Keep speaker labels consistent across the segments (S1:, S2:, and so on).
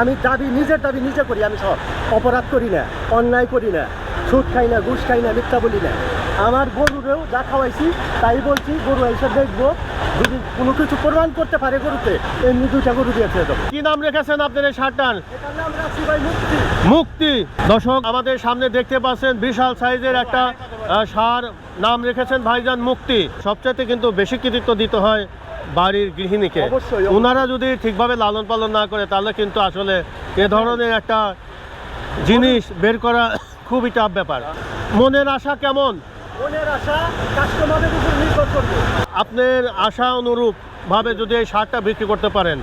S1: আমি দাবি নিজের দাবি নিজে করি আমি সব অপরাধ করি না অন্যায় করি না সুদ খাই না ঘুষ খাই না মিথ্যা বলি না। আমার গরুরেও যা খাওয়াইছি তাই বলছি গরু এসে দেখব যদি কোনো কিছু প্রমাণ করতে পারে গরুতে এমনি দুটা গরু দিয়ে ছেড়ে দেবো।
S2: কি নাম রেখেছেন আপনার এই
S1: মুক্তি।
S2: মুক্তি। দর্শক আমাদের সামনে দেখতে পাচ্ছেন বিশাল সাইজের একটা সার নাম রেখেছেন ভাইজান মুক্তি। সবচাইতে কিন্তু বেশি কৃতিত্ব দিতে হয় বাড়ির গৃহিণীকে। ওনারা যদি ঠিকভাবে লালন পালন না করে তাহলে কিন্তু আসলে এ ধরনের একটা জিনিস বের করা খুবই টাফ ব্যাপার। মনের আশা কেমন? আপনার আশা অনুরূপ ভাবে যদি এই সারটা বিক্রি করতে পারেন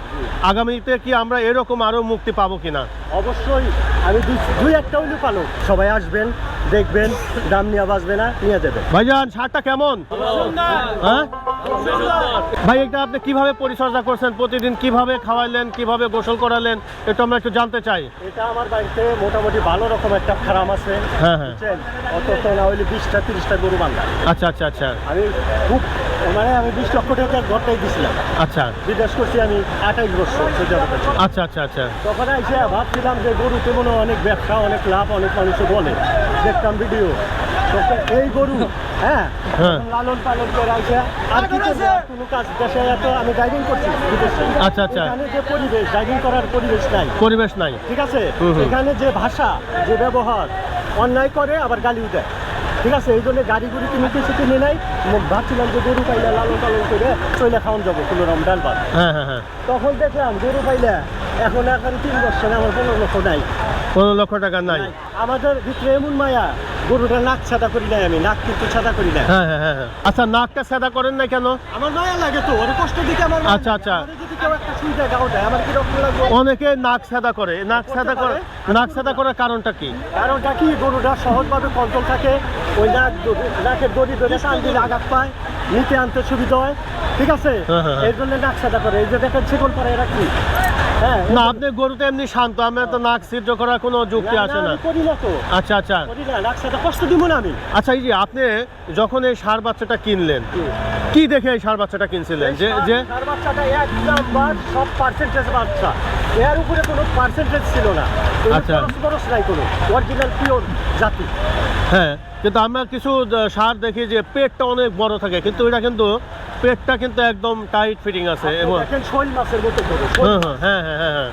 S2: আগামীতে কি আমরা এরকম আরও মুক্তি পাবো কিনা?
S1: অবশ্যই। আমি দুই একটা হইলে পালক সবাই আসবেন দেখবেন দাম নিয়ে বাঁচবে না নিয়ে দেবে
S2: ভাইজান সারটা কেমন? হ্যাঁ? ভাই এটা আপনি কীভাবে পরিচর্যা করছেন? প্রতিদিন কীভাবে খাওয়াইলেন কীভাবে গোসল করালেন? এটা আমরা একটু জানতে চাই।
S1: এটা আমার বাড়িতে মোটামুটি ভালো রকম একটা ফার্ম আছে।
S2: হ্যাঁ হ্যাঁ।
S1: অত না হইলে বিশটা তিরিশটা গরু বান্ধা।
S2: আচ্ছা আচ্ছা আচ্ছা।
S1: আমি খুব মানে আমি বিশ লক্ষ টাকা ঘরটাই দিছিলাম।
S2: আচ্ছা।
S1: বিদেশ করছি আমি আঠাইশ বছর।
S2: আচ্ছা আচ্ছা আচ্ছা।
S1: তখন এসে ভাবছিলাম যে গরুতে মনে অনেক ব্যবসা অনেক লাভ অনেক মানুষ বলে। দেখতাম ভিডিও। তো এই গরু হ্যাঁ?
S2: হ্যাঁ।
S1: লালন পালন করে আসে আর কি? কোনো কাজ দেশে এত আমি ড্রাইভিং করছি বিদেশে।
S2: আচ্ছা, আচ্ছা।
S1: এখানে যে পরিবেশ ড্রাইভিং করার পরিবেশ নাই।
S2: পরিবেশ নাই।
S1: ঠিক আছে। এখানে যে ভাষা যে ব্যবহার অন্যায় করে আবার গালিও দেয়। ঠিক আছে এই জন্য গাড়ি গুড়ি কিনে কিছু কিনে নাই। ভাবছিলাম যে গরু পাইলে লালন পালন করে চলে খাওয়ান যাব কোনো রকম ডাল ভাত।
S2: হ্যাঁ হ্যাঁ হ্যাঁ।
S1: তখন দেখলাম গরু পাইলে এখন এখন তিন বছরে আমার পনেরো লক্ষ নাই।
S2: পনেরো লক্ষ টাকা নাই।
S1: আমাদের ভিতরে এমন মায়া গরুটা নাক ছাদা করি নাই আমি নাক কিন্তু ছাদা করি না।
S2: আচ্ছা নাকটা সেদা করেন না কেন?
S1: আমার মায়া লাগে তো ওর কষ্ট দিতে আমার
S2: আচ্ছা, আচ্ছা। অনেকে নাক সেদা করে। নাক সেদা করে নাক সেদা করার কারণটা কি?
S1: কারণটা কি? গরুটা সহজভাবে কন্ট্রোল থাকে ওই নাক নাকের দড়ি ধরে টান দিলে আঘাত পায় নিতে আনতে সুবিধা হয় ঠিক আছে। এর জন্য নাক সাদা করে। এই যে দেখেন পরে এরা হ্যাঁ
S2: না আপনি গরুতে এমনি শান্ত আমার তো নাক ছিদ্র করার কোনো যুক্তি আসে না
S1: করি না তো।
S2: আচ্ছা আচ্ছা।
S1: করি না নাক সাদা কষ্ট দিব না আমি।
S2: আচ্ছা এই যে আপনি যখন এই সার বাচ্চাটা কিনলেন কি দেখে এই সার বাচ্চাটা কিনছিলেন? যে যে
S1: তার বাচ্চাটা এক নাম্বার সব পার্সেন্টেজ বাচ্চা। এর উপরে কোনো পার্সেন্টেজ ছিল না।
S2: আচ্ছা।
S1: খরচ নাই কোনো। অরিজিনাল পিওর জাতি।
S2: হ্যাঁ কিন্তু আমরা কিছু সার দেখি যে পেটটা অনেক বড় থাকে কিন্তু এটা কিন্তু পেটটা কিন্তু একদম টাইট ফিটিং আছে এবং
S1: দেখেন শৈল মাছের মতো করে
S2: হ্যাঁ হ্যাঁ হ্যাঁ হ্যাঁ হ্যাঁ।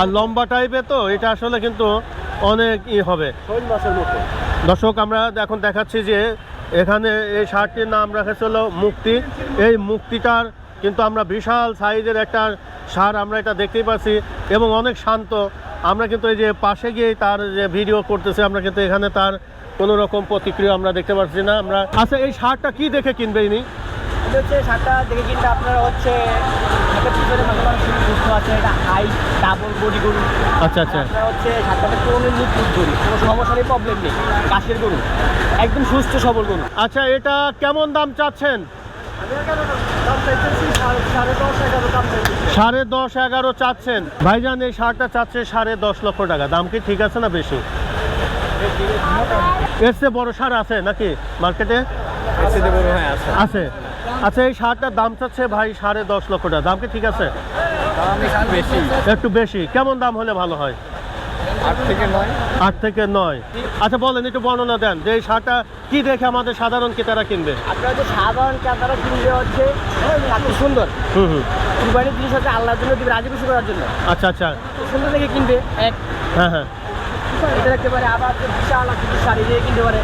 S2: আর লম্বা টাইপের তো এটা আসলে কিন্তু অনেক ই হবে।
S1: শৈল মাছের মতো।
S2: দর্শক আমরা এখন দেখাচ্ছি যে এখানে এই শার্টটির নাম রাখেছিল মুক্তি। এই মুক্তিটার কিন্তু আমরা বিশাল সাইজের একটা সার আমরা এটা দেখতেই পাচ্ছি এবং অনেক শান্ত। আমরা কিন্তু এই যে পাশে গিয়ে তার যে ভিডিও করতেছে আমরা কিন্তু এখানে তার কোনো রকম প্রতিক্রিয়া আমরা দেখতে পাচ্ছি না। আমরা আচ্ছা এই সারটা কি দেখে কিনবে ইনি?
S3: এটা হচ্ছে শার্টটা দেখে কিন্তু আপনারা হচ্ছে একটা পিছনে মাঝে মাঝে সুস্থ আছে এটা হাই ডাবল বডি গরু।
S2: আচ্ছা আচ্ছা।
S3: আপনারা হচ্ছে শার্টটাতে কোনো মুখ গরু কোনো সমস্যা নেই প্রবলেম নেই কাশের গরু একদম সুস্থ সবল গরু।
S2: আচ্ছা এটা কেমন দাম চাচ্ছেন?
S1: সাড়ে- সাড়ে দশ এগারো দাম চাইতেছি
S2: সাড়ে দশ এগারো চাচ্ছেন। ভাইজান এই শার্টটা চাচ্ছে সাড়ে দশ লক্ষ টাকা। দাম কি ঠিক আছে না বেশি? এর চেয়ে বড় সার আছে নাকি মার্কেটে? আছে। আচ্ছা এই শার্টটার দাম চাচ্ছে ভাই সাড়ে দশ লক্ষ টাকা। দাম কি ঠিক আছে? একটু বেশি। কেমন দাম হলে ভালো হয়?
S3: আট থেকে নয়।
S2: আচ্ছা বলেন একটু বর্ণনা দেন যে এই শার্টটা কি দেখে আমাদের সাধারণ ক্রেতারা কিনবে?
S3: আপনারা সাধারণ ক্রেতারা কিনলে হচ্ছে সুন্দর।
S2: হুম হুম।
S3: কুরবানির জিনিস হচ্ছে আল্লাহর জন্য দিবে রাজি খুশি করার জন্য।
S2: আচ্ছা আচ্ছা।
S3: সুন্দর দেখে কিনবে। এক
S2: হ্যাঁ হ্যাঁ।
S3: এটা রাখতে পারে আবার বিশাল আকৃতির শাড়ি দিয়ে কিনতে পারে।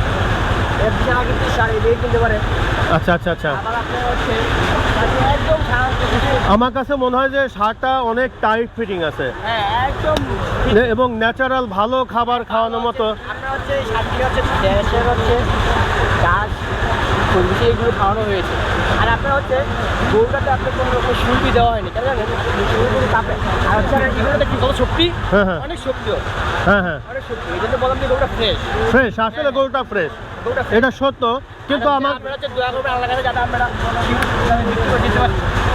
S3: কিনতে
S2: আচ্ছা আচ্ছা আচ্ছা।
S3: আবার আপনার হচ্ছে মানে একদম
S2: আমার কাছে মনে হয় যে শার্টটা অনেক টাইট ফিটিং আছে।
S3: হ্যাঁ একদম
S2: এবং ন্যাচারাল ভালো খাবার খাওয়ানোর মতো।
S3: আপনার হচ্ছে হচ্ছে দেশের হচ্ছে গাছ সবজি এগুলো খাওয়ানো হয়েছে। আর আপনার হচ্ছে গরুটাতে আপনার কোনো রকম দেওয়া হয়নি কেন জানেন তাপে আর হচ্ছে এগুলোতে কি বলো শক্তি?
S2: হ্যাঁ হ্যাঁ।
S3: অনেক শক্তি
S2: হ্যাঁ। হ্যাঁ
S3: অনেক শক্তি এই জন্য বললাম যে গরুটা ফ্রেশ
S2: ফ্রেশ আসলে গরুটা ফ্রেশ এটা সত্য কিন্তু আমার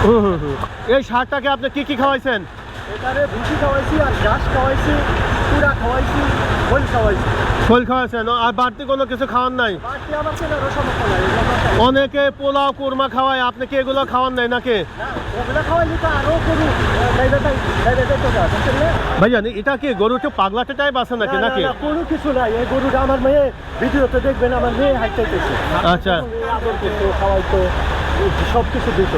S2: হুম হুম এই সারটাকে আপনি কি কি খাওয়াইছেন?
S1: এখানে ভুসি খাওয়াইছি আর ঘাস খাওয়াইছি পুরা খাওয়াইছি খোল খাওয়াইছি।
S2: খোল খাওয়াছেন আর বাড়তি কোনো কিছু খাওয়ান নাই?
S1: আমার কেনারও সমস্যা।
S2: অনেকে পোলাও কুরমা খাওয়ায় আপনি কি এগুলো খাওয়ান নাই নাকি? ভাইজান এটা কি গরু একটু পাগলাটে টাইপ আছে নাকি নাকি?
S1: কোনো কিছু নাই। এই গরুটা আমার মেয়ে ভিডিওতে দেখবেন আমার মেয়ে হাইটাইতেছে
S2: আচ্ছা।
S1: খাওয়াইতো। সব কিছু দিত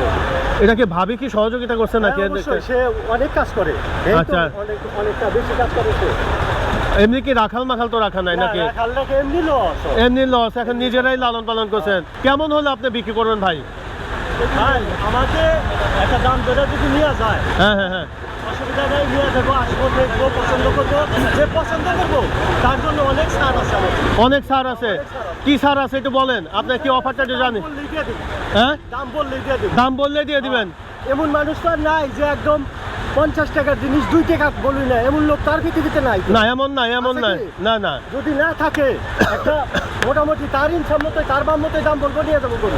S2: এটা কি ভাবি কি সহযোগিতা করছে নাকি
S1: হ্যাঁ, সে অনেক কাজ করে।
S2: আচ্ছা।
S1: অনেক অনেকটা বেশি কাজ করে সে।
S2: এমনি কি রাখাল মাখাল তো রাখা নাই নাকি?
S1: এমনি লস
S2: এমনি লস এখন নিজেরাই লালন পালন করছেন। কেমন হলে আপনি বিক্রি করবেন ভাই?
S1: ভাই আমাকে একটা দাম ধরে যদি নিয়ে যায়
S2: হ্যাঁ হ্যাঁ হ্যাঁ।
S1: নেই নিয়ে যাব আসব দেখব পছন্দ করব যে পছন্দ করব তার জন্য অনেক ছাড় আছে
S2: অনেক সার আছে। কি সার আছে একটু বলেন? আপনার কি অফারটা একটু জানি। হ্যাঁ?
S1: দাম বললেই দিয়ে দিবো।
S2: দাম বললে দিয়ে দিবেন।
S1: এমন মানুষ তো আর নাই যে একদম পঞ্চাশ টাকার জিনিস দুই টাকা বলি না। এমন লোক তার পৃথিবীতে নাই।
S2: না এমন না এমন
S1: আছে
S2: না
S1: কি?
S2: না না।
S1: যদি না থাকে একটা মোটামুটি তার ইনসাম মতো তার বাম মতো দাম বলব নিয়ে যাব গরু।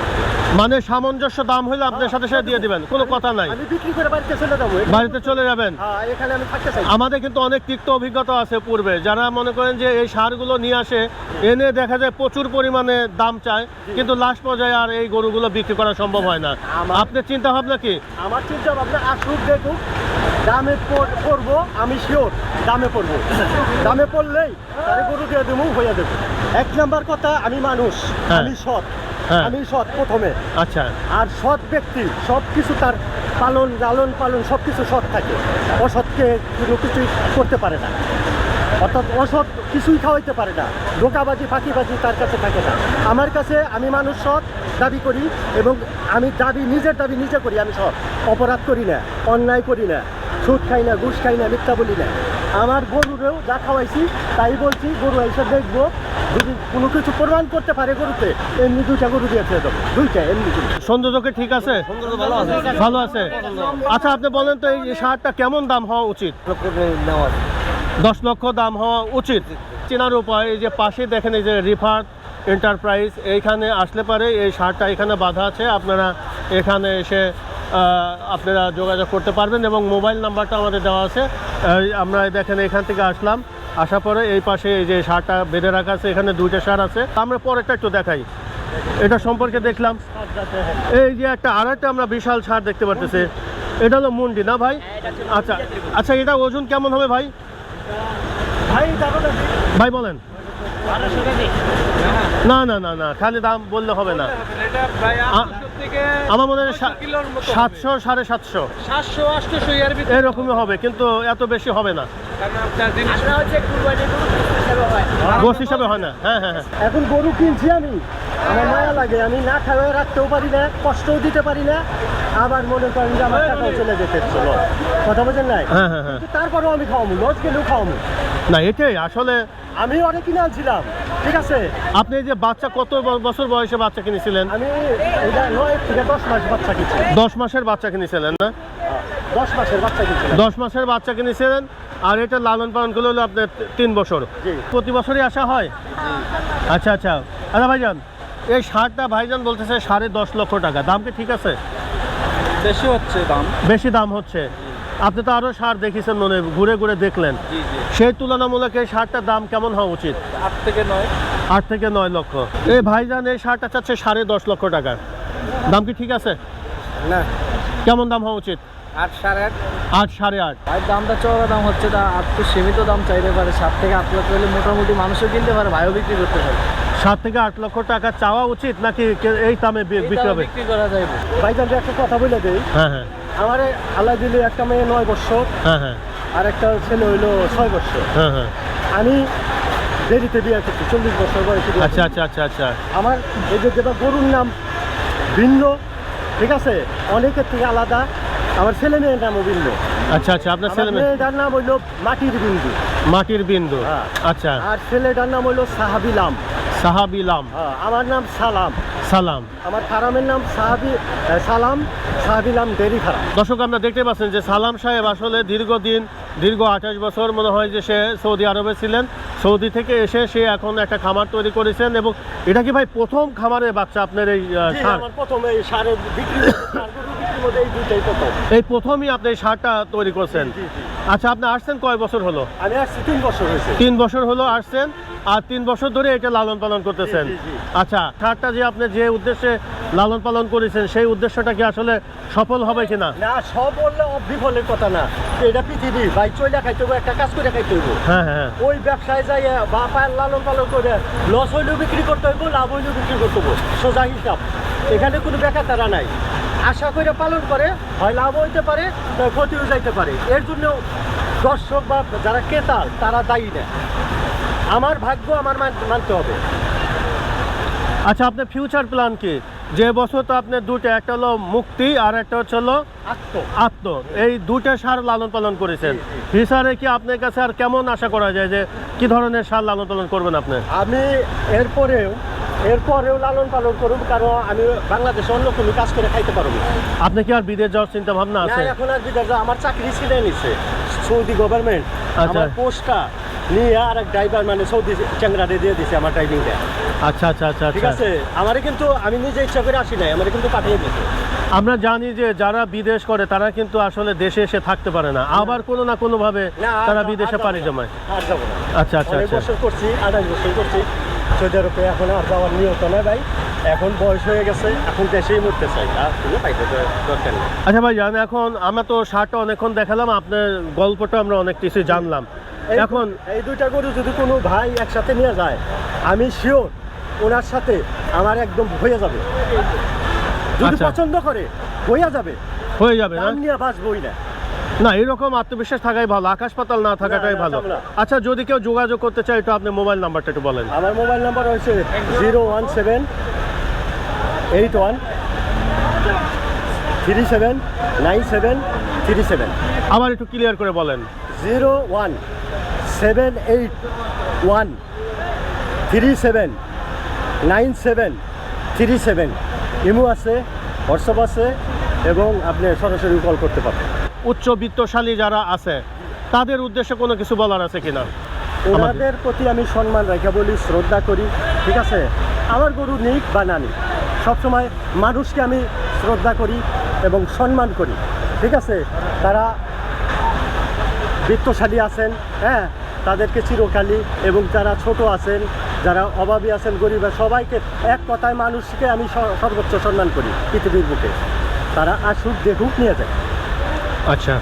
S2: মানে সামঞ্জস্য দাম হলে আপনার সাথে সাথে দিয়ে দিবেন কোনো কথা নাই।
S1: আমি বিক্রি করে বাড়িতে চলে যাব
S2: বাড়িতে চলে যাবেন।
S1: হ্যাঁ এখানে আমি থাকতে চাই।
S2: আমাদের কিন্তু অনেক তিক্ত অভিজ্ঞতা আছে পূর্বে। যারা মনে করেন যে এই সারগুলো নিয়ে আসে এনে দেখা যায় প্রচুর পরিমাণে দাম চায় কিন্তু লাস্ট পর্যায়ে আর এই গরুগুলো বিক্রি করা সম্ভব হয় না। আপনার চিন্তা ভাবনা কি?
S1: আমার চিন্তা ভাবনা আসুক দেখুক দামে পড়- পড়ব আমি শিওর দামে পড়ব। দামে পড়লেই গরু দিয়ে দেবো হয়ে দেবো। এক নাম্বার কথা আমি মানুষ
S2: হ্যাঁ।
S1: আমি সৎ
S2: হ্যাঁ।
S1: আমি সৎ প্রথমে।
S2: আচ্ছা।
S1: আর সৎ ব্যক্তি সব কিছু তার পালন লালন পালন সব কিছু সৎ থাকে। অসৎকে কোনো কিছুই করতে পারে না। অর্থাৎ অসৎ কিছুই খাওয়াইতে পারে না। ধোকাবাজি ফাঁকিবাজি তার কাছে থাকে না। আমার কাছে আমি মানুষ সৎ দাবি করি এবং আমি দাবি নিজের দাবি নিজে করি আমি সৎ। অপরাধ করি না অন্যায় করি না সুদ খাই না ঘুষ খাই না মিথ্যা বলি না। আমার গরুরেও যা খাওয়াইছি তাই বলছি গরু এসে দেখব যদি কোনো কিছু প্রমাণ করতে পারে গরুতে এমনি দুইটা গরু দিয়ে ছেড়ে দেবো। দুইটা এমনি
S2: সৌন্দর্যকে ঠিক আছে? ভালো আছে। আচ্ছা আপনি বলেন তো এই সারটা কেমন দাম হওয়া উচিত? দশ লক্ষ দাম হওয়া উচিত। চেনার উপায় এই যে পাশে দেখেন এই যে রিফার এন্টারপ্রাইজ এইখানে আসলে পারে এই সারটা এখানে বাধা আছে। আপনারা এখানে এসে আপনারা যোগাযোগ করতে পারবেন এবং মোবাইল নাম্বারটা আমাদের দেওয়া আছে। আমরা দেখেন এখান থেকে আসলাম। আসার পরে এই পাশে এই যে সারটা বেঁধে রাখা আছে এখানে দুইটা সার আছে। আমরা পরেরটা একটু দেখাই। এটা সম্পর্কে দেখলাম। এই যে একটা আরেকটা আমরা বিশাল সার দেখতে পারতেছি। এটা হলো মুন্ডি না ভাই? আচ্ছা আচ্ছা এটা ওজন কেমন হবে ভাই?
S1: ভাই
S2: বলেন। না না না না খালি দাম বললে হবে না। আমার মনে হয় সাতশো সাড়ে সাতশো।
S4: সাতশো আটশো
S2: এরকমই হবে কিন্তু এত বেশি হবে না।
S3: হয়
S2: গোস হিসাবে হয় না। হ্যাঁ হ্যাঁ হ্যাঁ।
S1: এখন গরু কিনছি আমি। আমার মায়া লাগে আমি না খাওয়াই রাখতেও পারি না কষ্টও দিতে পারি না। আবার মনে করেন যে আমার টাকাও চলে যেতে চলো কথা বোঝেন নাই?
S2: হ্যাঁ হ্যাঁ হ্যাঁ।
S1: তারপরেও আমি খাওয়াবো লজ গেলেও খাওয়াবো।
S2: না এটাই আসলে
S1: আমি অনেক কিনে আনছিলাম। ঠিক আছে।
S2: আপনি যে বাচ্চা কত বছর বয়সে বাচ্চা কিনেছিলেন?
S1: আমি দশ মাস বাচ্চা কিনছি।
S2: দশ মাসের বাচ্চা কিনেছিলেন না?
S1: দশ মাসের বাচ্চা কিনছিলাম।
S2: দশ মাসের বাচ্চা কিনেছিলেন আর এটা লালন পালন করলে হলো আপনার তিন বছর। প্রতি বছরই আসা হয়? আচ্ছা আচ্ছা। আচ্ছা ভাইজান এই সারটা ভাইজান বলতেছে সাড়ে দশ লক্ষ টাকা। দাম কি ঠিক আছে?
S4: বেশি হচ্ছে দাম।
S2: বেশি দাম হচ্ছে। আপনি তো আরও সার দেখেছেন মনে ঘুরে ঘুরে দেখলেন।
S4: জি জি।
S2: সেই তুলনামূলক এই সারটার দাম কেমন হওয়া উচিত?
S4: আট থেকে নয়।
S2: আট থেকে নয় লক্ষ। এই ভাইজান এই সারটা চাচ্ছে সাড়ে দশ লক্ষ টাকা দাম কি ঠিক আছে?
S4: না।
S2: কেমন দাম হওয়া উচিত?
S4: আট সাড়ে আট।
S2: আট সাড়ে আট।
S4: ভাই দামটা দাম হচ্ছে তা আর তো সীমিত দাম চাইতে পারে। সাত থেকে আট লক্ষ হলে মোটামুটি মানুষও কিনতে পারে ভাইও বিক্রি করতে পারে।
S2: সাত থেকে আট লক্ষ টাকা চাওয়া উচিত নাকি কে- এই দামে বিক্রি হবে?
S4: বিক্রি করা যাবে
S1: একটা কথা বলে দেই।
S2: হ্যাঁ হ্যাঁ।
S1: আমার আল্লাহ দিলে একটা মেয়ে নয় বছর
S2: হ্যাঁ হ্যাঁ।
S1: আর একটা ছেলে হইল ছয় বছর।
S2: হ্যাঁ হ্যাঁ।
S1: আমি দেরিতে বিয়ে করছি চল্লিশ বছর বয়সে
S2: আচ্ছা আচ্ছা আচ্ছা আচ্ছা।
S1: আমার এই যে যেটা গরুর নাম ভিন্ন ঠিক আছে? অনেকের থেকে আলাদা। আমার ছেলে মেয়ের নামও ভিন্ন।
S2: আচ্ছা আচ্ছা আপনার ছেলে মেয়ে?
S1: মেয়েটার নাম হইল মাটির বিন্দু।
S2: মাটির বিন্দু।
S1: হ্যাঁ।
S2: আচ্ছা।
S1: আর ছেলেটার নাম হইল সাহাবিলাম
S2: সাহাবিলাম
S1: হ্যাঁ, আমার নাম সালাম।
S2: সালাম।
S1: আমার ফারামের নাম সাহাবি সালাম সাহাবিলাম ডেরি ফারাম
S2: দর্শক আমরা দেখতে পাচ্ছেন যে সালাম সাহেব আসলে দীর্ঘদিন দীর্ঘ আঠাশ বছর মনে হয় যে সে সৌদি আরবে ছিলেন। সৌদি থেকে এসে সে এখন একটা খামার তৈরি করেছেন এবং এটা কি ভাই প্রথম খামারের বাচ্চা আপনার এই
S1: জি, প্রথমে এই সারে বিক্রি সার এই
S2: প্রথমই আপনি এই সারটা তৈরি করছেন। আচ্ছা আপনি আসছেন কয় বছর হলো?
S1: আমি আসছি তিন বছর হয়েছে।
S2: তিন বছর হলো আসছেন আর তিন বছর ধরে এটা লালন পালন করতেছেন। আচ্ছা সারটা যে আপনি যে উদ্দেশ্যে লালন পালন করেছেন সেই উদ্দেশ্যটা কি আসলে সফল হবে কিনা?
S1: না বললে বিফলের কথা না। এটা পৃথিবী ভাই চইলা খাইতে হইব একটা কাজ করে খাইতে হইব।
S2: হ্যাঁ হ্যাঁ
S1: ওই ব্যবসায় যাই বা পায়ের লালন পালন করে লস হইলেও বিক্রি করতে হইব লাভ হইলেও বিক্রি করতে হইব। সোজা হিসাব। এখানে কোনো বেকার তারা নাই। আশা করে পালন করে হয় লাভ হইতে পারে নয় ক্ষতিও যাইতে পারে। এর জন্য দর্শক বা যারা ক্রেতা তারা দায়ী না। আমার ভাগ্য আমার মান- মানতে হবে।
S2: আচ্ছা আপনার ফিউচার প্ল্যান কি? যে বছর তো আপনার দুটো একটা হলো মুক্তি আর একটা হচ্ছে হলো
S1: আত্ম।
S2: আত্ম। এই দুটো সার লালন পালন করেছেন। ফিউচারে কি আপনার কাছে আর কেমন আশা করা যায় যে কি ধরনের সার লালন পালন করবেন আপনি?
S1: আমি এরপরেও এরপরেও লালন পালন কারণ আমি বাংলাদেশে অন্য কোনো কাজ করে খাইতে পারব
S2: আপনি কি আর বিদেশ যাওয়ার চিন্তা ভাবনা আছে?
S1: এখন আর বিদেশ যাওয়া- আমার চাকরি ছিঁড়ে নিচ্ছে সৌদি গভর্নমেন্ট
S2: আচ্ছা।
S1: আমার পোস্টটা নিয়ে আর এক ড্রাইভার মানে সৌদি চ্যাংরারে দিয়ে দিছে আমার ড্রাইভিংটা
S2: আচ্ছা আচ্ছা আচ্ছা
S1: ঠিক
S2: আচ্ছা।
S1: আছে? আমারে কিন্তু আমি নিজে ইচ্ছা করে আসি নাই আমারে কিন্তু পাঠিয়ে দিছে।
S2: আমরা জানি যে যারা বিদেশ করে তারা কিন্তু আসলে দেশে এসে থাকতে পারে না। আবার কোনো না কোনো ভাবে তারা বিদেশে পাড়ি জমায়। আচ্ছা আচ্ছা আচ্ছা।
S1: বছর করছি আড়াই বছর করছি। সৌদি আরবে এখন আর যাওয়ার নিয়ত নয় ভাই। এখন বয়স হয়ে গেছে এখন দেশেই মরতে চাই। আর কোনো পাইতে দরকার নেই।
S2: আচ্ছা ভাই জান এখন আমরা তো শার্টটা অনেকক্ষণ দেখালাম আপনার গল্পটা আমরা অনেক কিছু জানলাম। এখন
S1: এই দুইটা গরু যদি কোনো ভাই একসাথে নিয়ে যায় আমি শিওর ওনার সাথে আমার একদম হয়ে যাবে। যদি
S2: আচ্ছা।
S1: পছন্দ করে হয়ে যাবে।
S2: হয়ে যাবে না?
S1: নিয়ে বাঁচবই না।
S2: না এরকম আত্মবিশ্বাস থাকাই ভালো আকাশ পাতাল না থাকাটাই ভালো। আচ্ছা যদি কেউ যোগাযোগ করতে চায় একটু আপনি মোবাইল নাম্বারটা একটু বলেন।
S1: আমার মোবাইল নাম্বার হচ্ছে zero one seven eight one three seven nine seven three seven.
S2: আবার একটু ক্লিয়ার করে বলেন।
S1: Zero one seven eight one three seven nine seven three seven. Imo আছে হোয়াটসঅ্যাপ আছে এবং আপনি সরাসরি কল করতে পারবেন।
S2: উচ্চ বিত্তশালী যারা আছে, তাদের উদ্দেশ্যে কোনো কিছু বলার আছে কিনা?
S1: ওনাদের প্রতি আমি সম্মান রেখে বলি, শ্রদ্ধা করি, ঠিক আছে? আমার গরু নিক বা না নিক সবসময় মানুষকে আমি শ্রদ্ধা করি এবং সম্মান করি, ঠিক আছে? তারা বৃত্তশালী আছেন হ্যাঁ? তাদেরকে চিরকালই এবং যারা ছোট আছেন, যারা অভাবী আছেন, গরিব সবাইকে এক কথায় মানুষকে আমি সর্বোচ্চ সম্মান করি পৃথিবীর বুকে। তারা আসুক, দেখুক, নিয়ে যায়
S2: আচ্ছা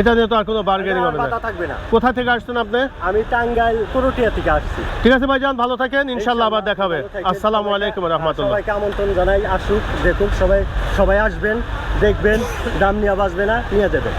S2: এটা দিয়ে তো আর কোনো বার্গেনিং হবে না।
S1: থাকবে না।
S2: কোথা থেকে আসছেন আপনি?
S1: আমি টাঙ্গাইল পুরুটিয়া থেকে আসছি।
S2: ঠিক আছে ভাইজান ভালো থাকেন ইনশাল্লাহ আবার দেখাবে। আসসালামু আলাইকুম রহমতুল্লাহ।
S1: সবাইকে আমন্ত্রণ জানাই আসুক দেখুক সবাই সবাই আসবেন দেখবেন দাম নিয়ে বাঁচবে না নিয়ে দেবেন